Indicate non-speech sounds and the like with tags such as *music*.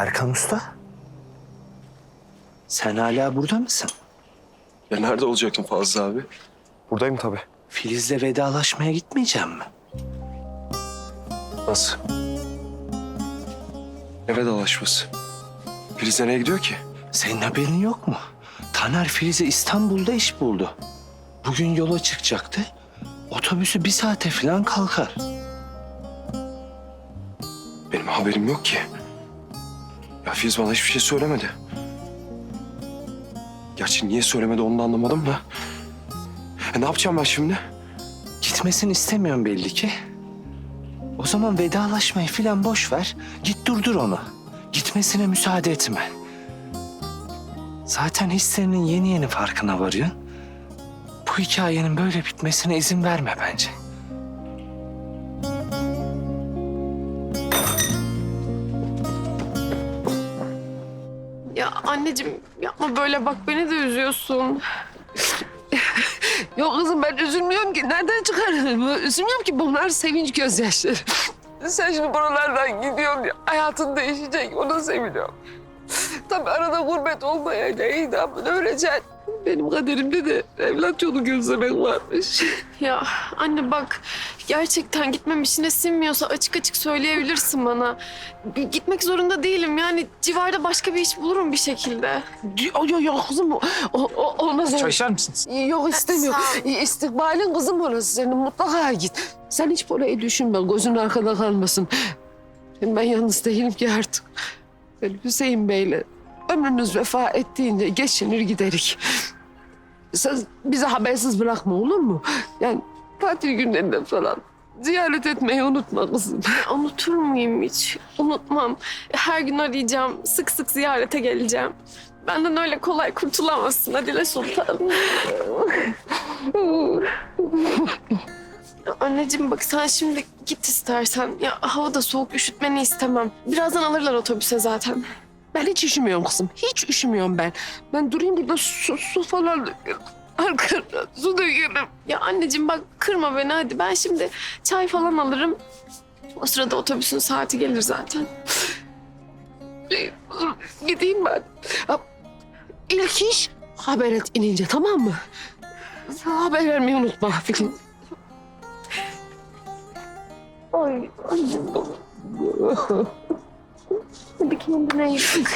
Erkan Usta? Sen hala burada mısın? Ya nerede olacaktın Fazıl abi? Buradayım tabii. Filiz'le vedalaşmaya gitmeyeceğim mi? Nasıl? Ne vedalaşması? Filiz nereye gidiyor ki? Senin haberin yok mu? Taner Filiz'e İstanbul'da iş buldu. Bugün yola çıkacaktı. Otobüsü bir saate falan kalkar. Benim haberim yok ki. Ya bana hiçbir şey söylemedi. Gerçi niye söylemedi onu da anlamadım da. E ne yapacağım ben şimdi? Gitmesini istemiyorum belli ki. O zaman vedalaşmayı falan boş ver. Git durdur onu. Gitmesine müsaade etme. Zaten hislerinin yeni yeni farkına varıyorsun. Bu hikayenin böyle bitmesine izin verme bence. Ya anneciğim yapma böyle bak beni de üzüyorsun. *laughs* Yok kızım ben üzülmüyorum ki. Nereden çıkarırım? Üzülmüyorum ki bunlar sevinç gözyaşları. *laughs* Sen şimdi buralardan gidiyorsun ya. Hayatın değişecek. Ona seviniyorum. Tabii arada gurbet olmayaydı iyiydi ama öleceksin. Benim kaderimde de evlat yolu gözlemek varmış. Ya anne bak gerçekten gitmem işine sinmiyorsa açık açık söyleyebilirsin bana. G- Gitmek zorunda değilim yani civarda başka bir iş bulurum bir şekilde. Yok yok yok kızım o, o, o- olmaz öyle. içer misiniz? Yok istemiyorum. Sağ. İstikbalin kızım orası senin mutlaka git. Sen hiç burayı düşünme gözün arkada kalmasın. Ben yalnız değilim ki artık. Ben Hüseyin Bey'le ömrünüz vefa ettiğinde geçinir giderik. Sen bizi habersiz bırakma olur mu? Yani tatil günlerinde falan ziyaret etmeyi unutma kızım. Unutur muyum hiç? Unutmam. Her gün arayacağım. Sık sık ziyarete geleceğim. Benden öyle kolay kurtulamazsın Adile Sultan. *laughs* Ya Anneciğim bak sen şimdi git istersen. Ya hava da soğuk üşütmeni istemem. Birazdan alırlar otobüse zaten. Ben hiç üşümüyorum kızım. Hiç üşümüyorum ben. Ben durayım burada su, su falan dökerim. Arkadan su dökerim. Ya anneciğim bak kırma beni hadi. Ben şimdi çay falan alırım. O sırada otobüsün saati gelir zaten. *laughs* Gideyim ben. İlk iş haber et inince tamam mı? Haber vermeyi unutma Fikri. Ay annem. Hadi kendine iyi bak.